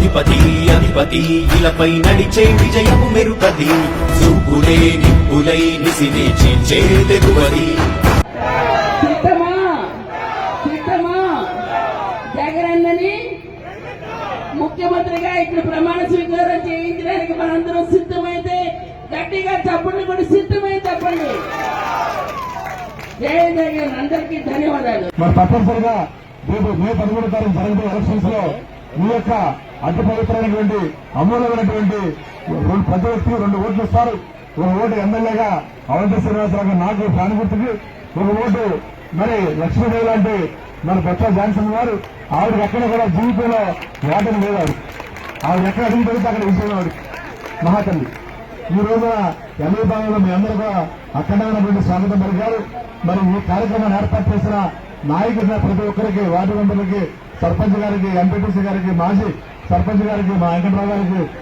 అధిపతి అధిపతి ఇలపై నడిచే విజయము మెరుపది చూపులే నిప్పులై నిసిని చీల్చే తెగువది. ముఖ్యమంత్రిగా ఇక్కడ ప్రమాణ స్వీకారం చేయించడానికి మనందరం సిద్ధమైతే గట్టిగా చప్పట్లు కూడా సిద్ధమై చెప్పండి. జై జగన్ అందరికీ ధన్యవాదాలు. మరి తప్పనిసరిగా రేపు మే పదమూడు తారీఖు జరగబోయే ఎలక్షన్స్లో ఈ యొక్క అతి పవిత్రమైనటువంటి అమూల్యమైనటువంటి రెండు ప్రతి వ్యక్తికి రెండు ఓట్లు ఇస్తారు. ఒక ఓటు ఎమ్మెల్యేగా అవంతి శ్రీనివాసరావు నాకు ప్రాణిగుర్తికి ఒక ఓటు మరి లక్ష్మీదేవి లాంటి మన బొత్స జాన్సన్ గారు ఆవిడకి ఎక్కడ కూడా జీవితంలో ఓటమి లేదు ఆవిడ. ఆవిడ ఎక్కడ అడిగి పెడితే అక్కడ విజయం ఆవిడ. మహాతల్లి. ఈ రోజున ఎమ్మెల్యే భాగంలో మీ అందరూ కూడా అఖండమైనటువంటి స్వాగతం పలికారు. మరి ఈ కార్యక్రమాన్ని ఏర్పాటు చేసిన నాయకుడిన ప్రతి ఒక్కరికి వార్డు మెంబర్లకి సర్పంచ్ గారికి ఎంపీటీసీ గారికి మాజీ సర్పంచ్ గారికి మా వెంకటరావు గారికి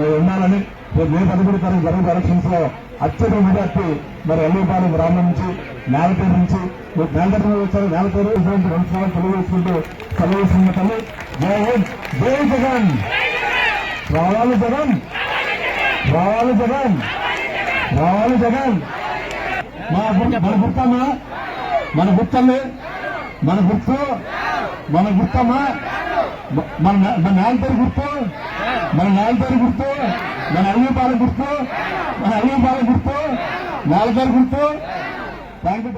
మరి ఉండాలని రేపు మే పదమూడు తారీఖు జరిగే ఎలక్షన్స్లో అత్యధిక మెజార్టీ మరి ఎల్లుపాలెం గ్రామం నుంచి నేలపేరు నుంచి నేలపేరు వచ్చారు. నేలపేరు ఇటువంటి రెండు సార్లు తెలియజేసుకుంటూ సెలవు తల్లి జై హింద్ జై జగన్. రావాలి జగన్. రావాలి జగన్. రావాలి జగన్. మా మన గుర్తమ్మా? మన గుర్తల్ని మన గుర్తు? మన గుర్తమ్మా? మన మన నాన్న పేరు గుర్తు? మన నాన్న పేరు గుర్తు? మన అయ్యపాల గుర్తు? మన అయ్యపాల గుర్తు? నేలపేరు గుర్తు? Thank you